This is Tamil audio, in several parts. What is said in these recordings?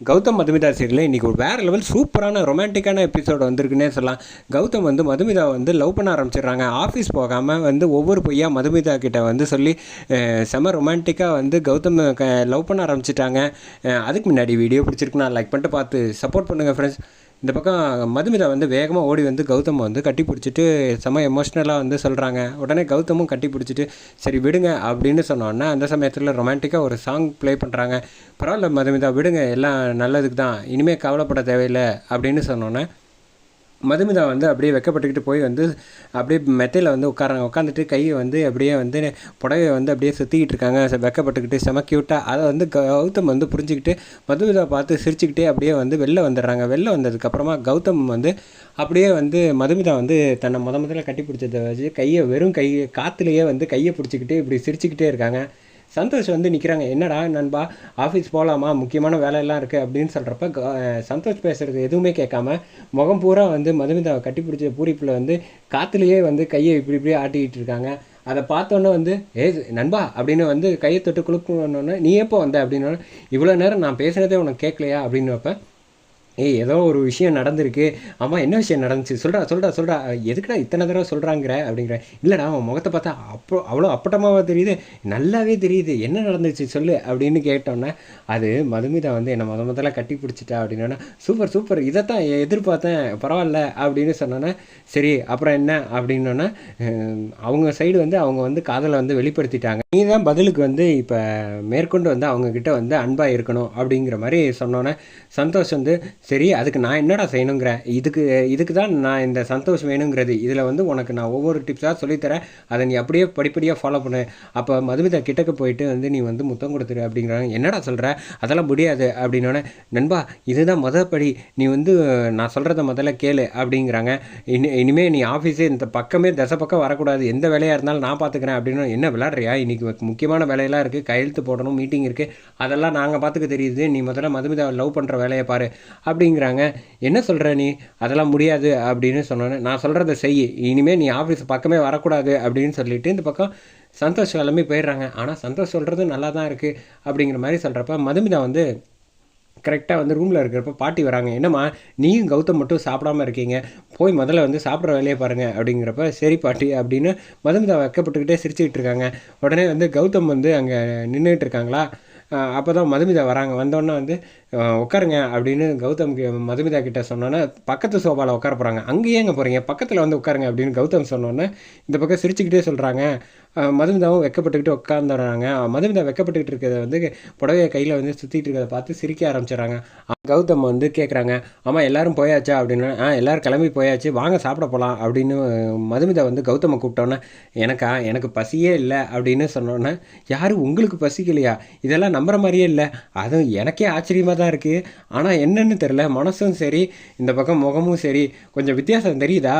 கௌதம் மதுமிதா சீரியலில் இன்றைக்கி ஒரு வேறு லெவல் சூப்பரான ரொமான்டிக்கான எபிசோடு வந்திருக்குன்னே சொல்லலாம். கௌதம் வந்து மதுமிதா வந்து லவ் பண்ண ஆரம்பிச்சிடுறாங்க. ஆஃபீஸ் போகாமல் வந்து ஒவ்வொரு பொய்யா மதுமிதா கிட்ட வந்து சொல்லி செம ரொமான்டிக்காக வந்து கௌதம் க லவ் பண்ண ஆரம்பிச்சிட்டாங்க. அதுக்கு முன்னாடி வீடியோ பிடிச்சிருக்குன்னா லைக் பண்ணிட்டு பார்த்து சப்போர்ட் பண்ணுங்கள் ஃப்ரெண்ட்ஸ் இந்த பக்கம் மதுமிதா வந்து வேகமாக ஓடி வந்து கௌதம் வந்து கட்டி பிடிச்சிட்டு செம எமோஷ்னலாக வந்து சொல்கிறாங்க உடனே கௌதமும் கட்டி பிடிச்சிட்டு சரி விடுங்க அப்படின்னு சொன்னோன்னே அந்த சமயத்தில் ரொமான்டிக்காக ஒரு சாங் ப்ளே பண்ணுறாங்க பரவாயில்ல மதுமிதா விடுங்க எல்லாம் நல்லதுக்கு தான் இனிமேல் கவலைப்பட தேவையில்லை அப்படின்னு சொன்னோன்னே மதுமிதா வந்து அப்படியே வெக்கப்பட்டுக்கிட்டு போய் வந்து அப்படியே மெத்தையில் வந்து உட்காராங்க உட்காந்துட்டு கையை வந்து அப்படியே வந்து புடவையை வந்து அப்படியே சுற்றிக்கிட்டு இருக்காங்க. வெக்கப்பட்டுக்கிட்டு செம க்யூட்டாக அதை வந்து கௌதம் வந்து புரிஞ்சுக்கிட்டு மதுமிதா பார்த்து சிரிச்சுக்கிட்டே அப்படியே வந்து வெளில வந்துடுறாங்க. வெளில வந்ததுக்கப்புறமா கௌதம் வந்து அப்படியே வந்து மதுமிதா வந்து தன்னை முத முதல்ல கட்டி பிடிச்சதை வச்சு கையை வெறும் கை காற்றுலேயே வந்து கையை பிடிச்சிக்கிட்டு இப்படி சிரிச்சுக்கிட்டே இருக்காங்க. சந்தோஷ் வந்து நிற்கிறாங்க என்னடா நண்பா ஆஃபீஸ் போகலாமா முக்கியமான வேலையெல்லாம் இருக்குது அப்படின்னு சொல்கிறப்ப சந்தோஷ் பேசுகிறது எதுவுமே கேட்காம முகம் பூரா வந்து மதுமிதாவை கட்டி பிடிச்ச பூரிப்பில் வந்து காற்றுலேயே வந்து கையை இப்படி இப்படி ஆட்டிக்கிட்டு இருக்காங்க. அதை பார்த்தோன்னே வந்து ஏ நண்பா அப்படின்னு வந்து கையை தொட்டு குழுக்கணுன்னே நீ எப்போ வந்த? அப்படின்னு இவ்வளோ நேரம் நான் பேசுனதே உனக்கு கேட்கலையா? அப்படின்னு வைப்பேன் ஏய் ஏதோ ஒரு விஷயம் நடந்திருக்கு. ஆமாம் என்ன விஷயம் நடந்துச்சு? சொல்கிறா சொல்கிறா சொல்கிறா எதுக்குடா இத்தனை தடவை சொல்கிறாங்கிற அப்படிங்கிற. இல்லைடா அவன் முகத்தை பார்த்தா அப்போ அவ்வளோ அப்பட்டமாவா தெரியுது. நல்லாவே தெரியுது. என்ன நடந்துச்சு சொல்லு அப்படின்னு கேட்டோன்னே அது மதுமிதா வந்து என்னை முத முதல்ல கட்டி பிடிச்சிட்டா அப்படின்னா சூப்பர் சூப்பர். இதைத்தான் எதிர்பார்த்தேன். பரவாயில்ல அப்படின்னு சொன்னோன்னே சரி அப்புறம் என்ன? அப்படின்னோன்னே அவங்க சைடு வந்து அவங்க வந்து காதலை வந்து வெளிப்படுத்திட்டாங்க. நீ தான் பதிலுக்கு வந்து இப்போ மேற்கொண்டு வந்து அவங்கக்கிட்ட வந்து அன்பாக இருக்கணும் அப்படிங்கிற மாதிரி சொன்னோன்னே சந்தோஷ் வந்து சரி அதுக்கு நான் என்னடா செய்யணுங்கிறேன் இதுக்கு இதுக்கு தான் நான் இந்த சந்தோஷ் வேணுங்கிறது. இதில் வந்து உனக்கு நான் ஒவ்வொரு டிப்ஸாக சொல்லித்தரேன். அதை நீ அப்படியே படிப்படியாக ஃபாலோ பண்ணு. அப்போ மதுமிதா கிட்டக்க போயிட்டு வந்து நீ வந்து முத்தம் கொடுத்துரு அப்படிங்கிறாங்க. என்னடா சொல்கிற அதெல்லாம் முடியாது அப்படின்னோடனே நண்பா இதுதான் முதல் படி. நீ வந்து நான் சொல்கிறத முதல்ல கேளு அப்படிங்கிறாங்க. இனி இனிமேல் நீ ஆஃபீஸே இந்த பக்கமே தசை பக்கம் வரக்கூடாது. எந்த வேலையாக இருந்தாலும் நான் பார்த்துக்கிறேன் அப்படின்னு என்ன விளாட்றியா இன்னைக்கு முக்கியமான வேலையெல்லாம் இருக்குது கையெழுத்து போடணும் மீட்டிங் இருக்குது அதெல்லாம் நாங்கள் பார்த்துக்க தெரியுது. நீ முதல்ல மதுமிதா லவ் பண்ணுற வேலையை பாரு அப்படிங்கிறாங்க. என்ன சொல்கிற நீ? அதெல்லாம் முடியாது அப்படின்னு சொன்னோன்னே நான் சொல்கிறத செய். இனிமேல் நீ ஆஃபீஸ் பக்கமே வரக்கூடாது அப்படின்னு சொல்லிட்டு இந்த பக்கம் சந்தோஷ் கிளம்பி போயிடுறாங்க. ஆனால் சந்தோஷ் சொல்கிறது நல்லா தான் இருக்குது அப்படிங்கிற மாதிரி சொல்கிறப்ப மதுமிதா வந்து கரெக்டாக வந்து ரூமில் இருக்கிறப்ப பாட்டி வராங்க. என்னம்மா நீயும் கௌதம் மட்டும் சாப்பிடாம இருக்கீங்க. போய் முதல்ல வந்து சாப்பிட்ற வேலையை பாருங்கள் அப்படிங்கிறப்ப சரி பாட்டி அப்படின்னு மதமிதா வைக்கப்பட்டுக்கிட்டே சிரிச்சுக்கிட்டு இருக்காங்க. உடனே வந்து கௌதம் வந்து அங்கே நின்றுட்டு இருக்காங்களா? அப்போ தான் மதுமிதா வராங்க. வந்தோடனே வந்து உட்காருங்க அப்படின்னு கௌதம் மதுமிதா கிட்ட சொன்னோன்னே பக்கத்து சோபாவில் உட்கார போகிறாங்க அங்கேயே எங்கே போகிறீங்க பக்கத்தில் வந்து உட்காருங்க அப்படின்னு கௌதம் சொன்னோன்னே இந்த பக்கம் சிரிச்சுக்கிட்டே சொல்கிறாங்க மதுமிதாவும் வெக்கப்பட்டுக்கிட்டு உட்காந்துடுறாங்க மதுமிதா வெக்கப்பட்டுக்கிட்டு இருக்கிறத வந்து புடவைய கையில் வந்து சுற்றிட்டு இருக்கிறத பார்த்து சிரிக்க ஆரம்பிச்சிடுறாங்க. கௌதம் வந்து கேட்குறாங்க ஆமாம் எல்லோரும் போயாச்சா? அப்படின்னு ஆ எல்லோரும் கிளம்பி போயாச்சு. வாங்க சாப்பிட போகலாம் அப்படின்னு மதுமிதா வந்து கௌதமை கூப்பிட்டோன்னே எனக்கா? எனக்கு பசியே இல்லை. அப்படின்னு சொன்னோன்னே யாரும் உங்களுக்கு பசிக்கலையா? இதெல்லாம் நம்புற மாதிரியே இல்லை. அதுவும் எனக்கே ஆச்சரியமாக தான் இருக்குது ஆனால் என்னன்னு தெரில மனசும் சரி இந்த பக்கம் முகமும் சரி. கொஞ்சம் வித்தியாசம் தெரியுதா?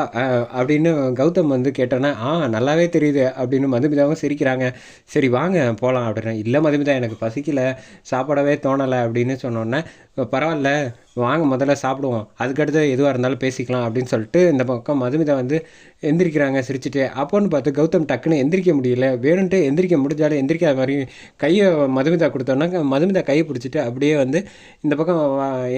அப்படின்னு கௌதம் வந்து கேட்டோன்னே ஆ நல்லாவே தெரியுது. அப்படின்னு மதுமிதாவும் சிரிக்கிறாங்க. சரி வாங்க போகலாம் அப்படின்னா இல்லை மதுமிதா எனக்கு பசிக்கலை. சாப்பிடவே தோணலை. அப்படின்னு சொன்னோன்னே பரவாயில்ல இல்லை வாங்க முதல்ல சாப்பிடுவோம். அதுக்கடுத்து எதுவாக இருந்தாலும் பேசிக்கலாம் அப்படின்னு சொல்லிட்டு இந்த பக்கம் மதுமிதா வந்து எந்திரிக்கிறாங்க சிரிச்சுட்டு. அப்போன்னு பார்த்து கௌதம் டக்குன்னு எந்திரிக்க முடியல. வேணுன்ட்டு எந்திரிக்க முடிஞ்சாலும் எந்திரிக்காத மாதிரி கையை மதுமிதா கொடுத்தோன்னா மதுமிதா கையை பிடிச்சிட்டு அப்படியே வந்து இந்த பக்கம்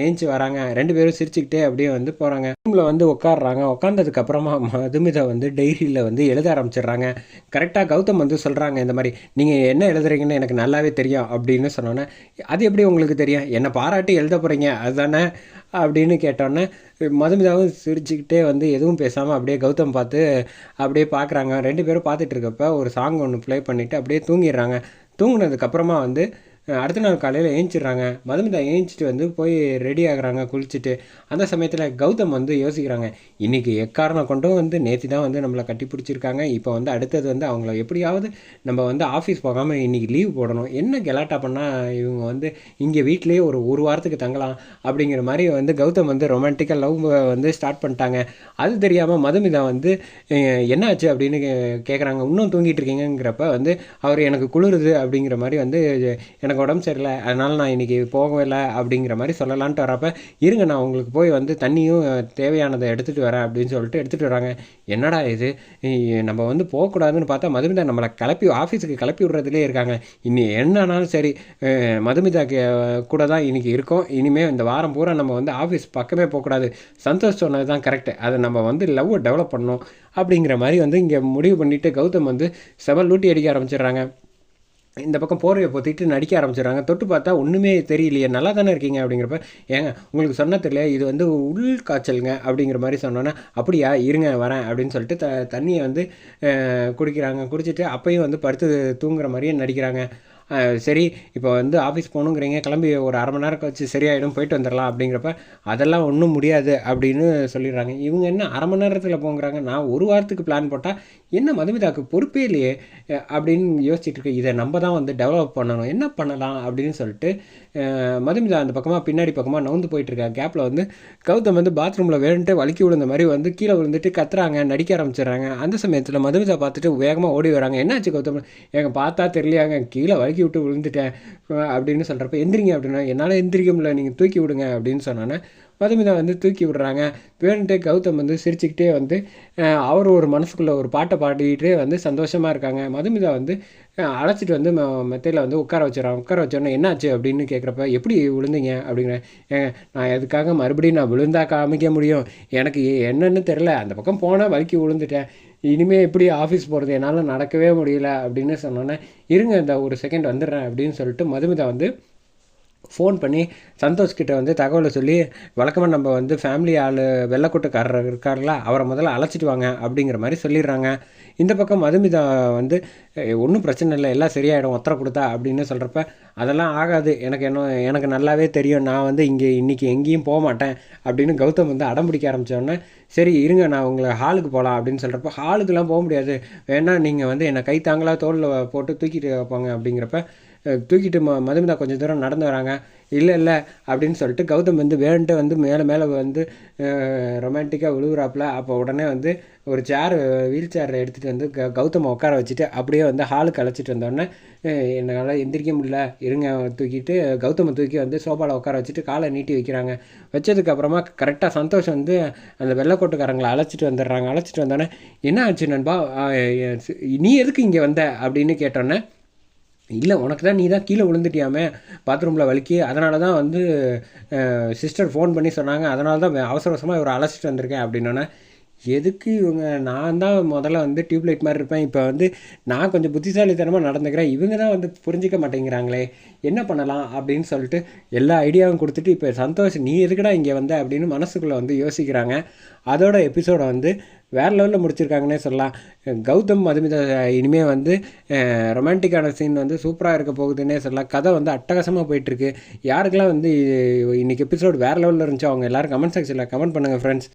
ஏஞ்சி வராங்க. ரெண்டு பேரும் சிரிச்சுக்கிட்டே அப்படியே வந்து போகிறாங்க ரூமில் வந்து உட்காடுறாங்க உட்காந்ததுக்கப்புறமா மதுமிதா வந்து டைரியில் வந்து எழுத ஆரம்பிச்சிடுறாங்க. கரெக்டாக கௌதம் வந்து சொல்கிறாங்க இந்த மாதிரி நீங்கள் என்ன எழுதுறீங்கன்னு எனக்கு நல்லாவே தெரியும் அப்படின்னு சொன்னோன்னே அது எப்படி உங்களுக்கு தெரியும்? என்னை பாராட்டி எழுத போகிறீங்க அதுதானே அப்படின்னு கேட்டோன்னே மதுமிதாவும் சிரிச்சுக்கிட்டே வந்து எதுவும் பேசாமல் அப்படியே கௌதம் பார்த்து அப்படியே பார்க்குறாங்க ரெண்டு பேரும் பார்த்துட்டு இருக்கப்ப ஒரு சாங் ஒன்று ப்ளே பண்ணிவிட்டு அப்படியே தூங்கிடுறாங்க. தூங்கினதுக்கப்புறமா வந்து அடுத்த நாள் காலையில் ஏஞ்சிடுறாங்க. மதுமிதா ஏஞ்சிட்டு வந்து போய் ரெடி ஆகுறாங்க குளிச்சுட்டு. அந்த சமயத்தில் கௌதம் வந்து யோசிக்கிறாங்க இன்றைக்கி எக்காரணம் கொண்டும் வந்து நேற்று தான் வந்து நம்மளை கட்டி பிடிச்சிருக்காங்க. இப்போ வந்து அடுத்தது வந்து அவங்கள எப்படியாவது நம்ம வந்து ஆஃபீஸ் போகாமல் இன்றைக்கி லீவ் போடணும். என்ன கெலாட்டா பண்ணால் இவங்க வந்து இங்கே வீட்டிலேயே ஒரு ஒரு வாரத்துக்கு தங்கலாம்? அப்படிங்கிற மாதிரி வந்து கௌதம் வந்து ரொமான்டிக்காக லவ் வந்து ஸ்டார்ட் பண்ணிட்டாங்க. அது தெரியாமல் மதுமிதா வந்து என்னாச்சு? அப்படின்னு கேட்குறாங்க இன்னும் தூங்கிட்டு இருக்கீங்கங்கிறப்ப வந்து அவர் எனக்கு குளிருது அப்படிங்கிற மாதிரி வந்து எனக்கு எனக்கு உடம்பு சரியில்லை அதனால் நான் இன்றைக்கி போகவில்லை அப்படிங்கிற மாதிரி சொல்லலான்ட்டு வரப்போ இருங்க நான் உங்களுக்கு போய் வந்து தண்ணியும் தேவையானதை எடுத்துகிட்டு வரேன் அப்படின்னு சொல்லிட்டு எடுத்துகிட்டு வராங்க. என்னடா இது? நம்ம வந்து போகக்கூடாதுன்னு பார்த்தா மதுமிதா நம்மளை கிளப்பி ஆஃபீஸுக்கு கிளப்பி விடுறதுலே இருக்காங்க. இனி என்னன்னாலும் சரி மதுமிதா கூட தான் இன்றைக்கி இருக்கோம். இனிமேல் இந்த வாரம் பூரா நம்ம வந்து ஆஃபீஸ் பக்கமே போகக்கூடாது. சந்தோஷ் சொன்னது தான் கரெக்டு அதை நம்ம வந்து லவ்வை டெவலப் பண்ணணும் அப்படிங்கிற மாதிரி வந்து இங்கே முடிவு பண்ணிவிட்டு கௌதம் வந்து செவல் லூட்டி அடிக்க ஆரம்பிச்சிடுறாங்க. இந்த பக்கம் போர்வையை பொத்திட்டு நடிக்க ஆரம்பிச்சிடுறாங்க. தொட்டு பார்த்தா ஒன்றுமே தெரியலையே. நல்லா தானே இருக்கீங்க அப்படிங்கிறப்ப ஏங்க உங்களுக்கு சொன்ன தெரியல இது வந்து உள் காய்ச்சலுங்க அப்படிங்கிற மாதிரி சொன்னோன்னே அப்படியா இருங்க வரேன் அப்படின்னு சொல்லிட்டு த தண்ணியை வந்து குடிக்கிறாங்க. குடிச்சிட்டு அப்பையும் வந்து படுத்து தூங்குற மாதிரியே நடிக்கிறாங்க. சரி இப்போ வந்து ஆஃபீஸ் போகணுங்கிறீங்க கிளம்பி ஒரு அரை மணி நேரம் கழிச்சு சரியாயிடும் போயிட்டு வந்துடலாம் அப்படிங்கிறப்ப அதெல்லாம் ஒன்றும் முடியாது அப்படின்னு சொல்லிடுறாங்க. இவங்க என்ன அரை மணி நேரத்தில் போங்கிறாங்க? நான் ஒரு வாரத்துக்கு பிளான் போட்டால் என்ன மதுமிதாக்கு பொறுப்பே இல்லையே அப்படின்னு யோசிச்சுட்டு இதை நம்ம தான் வந்து டெவலப் பண்ணணும். என்ன பண்ணலாம் அப்படின்னு சொல்லிட்டு மதுமிதா அந்த பக்கமாக பின்னாடி பக்கமாக நவுந்து போயிட்டுருக்கா கேப்பில் வந்து கௌதம் வந்து பாத்ரூமில் வேணுன்ட்டு வலிக்கி விழுந்த மாதிரி வந்து கீழே விழுந்துட்டு கத்துறாங்க நடிக்க ஆரம்பிச்சிடுறாங்க. அந்த சமயத்தில் மதுமிதா பார்த்துட்டு வேகமாக ஓடி வராங்க. என்னாச்சு கௌதம்? எங்கள் பார்த்தா தெரியலையாங்க. கீழே வலிக்கி தூக்கி விட்டு விழுந்துட்டேன் அப்படின்னு சொல்கிறப்ப எந்திரிங்க அப்படின்னா என்னால் எந்திரிக்க முடியல நீங்கள் தூக்கி விடுங்க அப்படின்னு சொன்னோன்னே மதுமிதா வந்து தூக்கி விடுறாங்க. வேணுன்ட்டு கௌதம் வந்து சிரிச்சுக்கிட்டே வந்து அவர் ஒரு மனசுக்குள்ளே ஒரு பாட்டை பாடிக்கிட்டே வந்து சந்தோஷமாக இருக்காங்க. மதுமிதா வந்து அழைச்சிட்டு வந்து மெத்தையில் வந்து உட்கார வச்சிடறாங்க உட்கார வச்சோன்னே என்னாச்சு? அப்படின்னு கேட்குறப்ப எப்படி விழுந்தீங்க? அப்படிங்கிற நான் எதுக்காக மறுபடியும் நான் விழுந்தா காமிக்க முடியும்? எனக்கு என்னன்னு தெரில அந்த பக்கம் போனால் வலிக்கி விழுந்துட்டேன். இனிமேல் எப்படி ஆஃபீஸ் போகிறது என்னால் நடக்கவே முடியல அப்படின்னு சொன்னோன்னே இருங்க இந்த ஒரு செகண்ட் வந்துடுறேன் அப்படின்னு சொல்லிட்டு மதுமிதா வந்து ஃபோன் பண்ணி சந்தோஷ்கிட்ட வந்து தகவலை சொல்லி வழக்கமாக நம்ம வந்து ஃபேமிலி ஆள் வெள்ளக்கூட்டக்காரர் இருக்கார்ல அவரை முதல்ல அழைச்சிட்டு வாங்க அப்படிங்கிற மாதிரி சொல்லிடுறாங்க. இந்த பக்கம் மதுமிதா வந்து ஒன்றும் பிரச்சனை இல்லை எல்லாம் சரியாயிடும் ஒத்தரை கொடுத்தா அப்படின்னு சொல்கிறப்ப அதெல்லாம் ஆகாது எனக்கு என்ன எனக்கு நல்லாவே தெரியும் நான் வந்து இங்கே இன்றைக்கி எங்கேயும் போக மாட்டேன் அப்படின்னு கௌதம் வந்து அடம் பிடிக்க ஆரம்பித்தோடனே சரி இருங்க நான் உங்களை ஹாலுக்கு போகலாம் அப்படின்னு சொல்கிறப்ப ஹாலுக்கெலாம் போக முடியாது வேணால் நீங்கள் வந்து என்னை கை தாங்களாக தோளில் போட்டு தூக்கிட்டு வைப்பாங்க அப்படிங்கிறப்ப தூக்கிட்டு ம மதுமிதா கொஞ்சம் தூரம் நடந்து வராங்க. இல்லை இல்லை அப்படின்னு சொல்லிட்டு கௌதம் வந்து வேணுன்ட்டு வந்து மேலே மேலே வந்து ரொமான்டிக்காக விழுவுறாப்புல. அப்போ உடனே வந்து ஒரு சேர் வீல் சேரில் எடுத்துகிட்டு வந்து க கௌதமை உட்கார வச்சுட்டு அப்படியே வந்து ஹாலுக்கு அழைச்சிட்டு வந்தோடனே என்னால் எந்திரிக்க முடியல. இருங்க. தூக்கிட்டு கௌதமை தூக்கி வந்து சோஃபாவில் உட்கார வச்சுட்டு காலை நீட்டி வைக்கிறாங்க. வச்சதுக்கப்புறமா கரெக்டாக சந்தோஷம் வந்து அந்த வெள்ளைக்கோட்டுக்காரங்களை அழைச்சிட்டு வந்துடுறாங்க. அழைச்சிட்டு வந்தோடனே என்ன ஆச்சு நண்பா? நீ எதுக்கு இங்கே வந்த? அப்படின்னு கேட்டோன்னே இல்லை உனக்கு தான் நீ தான் கீழே விழுந்துட்டியாமே? பாத்ரூமில் வலிக்கி அதனால தான் வந்து சிஸ்டர் ஃபோன் பண்ணி சொன்னாங்க. அதனால தான் அவசர அவசரமாக இவரை அழைச்சிட்டு வந்திருக்கேன் அப்படின்னோன்னே எதுக்கு இவங்க? நான் தான் முதல்ல வந்து டியூப்லைட் மாதிரி இருப்பேன். இப்போ வந்து நான் கொஞ்சம் புத்திசாலித்தனமாக நடந்துக்கிறேன். இவங்க தான் வந்து புரிஞ்சிக்க மாட்டேங்கிறாங்களே. என்ன பண்ணலாம் அப்படின்னு சொல்லிட்டு எல்லா ஐடியாவும் கொடுத்துட்டு இப்போ சந்தோஷ் நீ எதுக்கடா இங்கே வந்த அப்படின்னு மனசுக்குள்ளே வந்து யோசிக்கிறாங்க. அதோட எபிசோடை வந்து வேறு லெவலில் முடிச்சிருக்காங்கன்னே சொல்லலாம். கௌதம் மதுமிதா இனிமேல் வந்து ரொமான்டிக்கான சீன் வந்து சூப்பராக இருக்க போகுதுன்னே சொல்லலாம். கதை வந்து அட்டகாசமாக போயிட்டுருக்கு. யாருக்கெல்லாம் வந்து இன்றைக்கி எபிசோடு வேறு லெவலில் இருந்துச்சோ அவங்க எல்லோரும் கமெண்ட் செக்ஷனில் கமெண்ட் பண்ணுங்கள் ஃப்ரெண்ட்ஸ்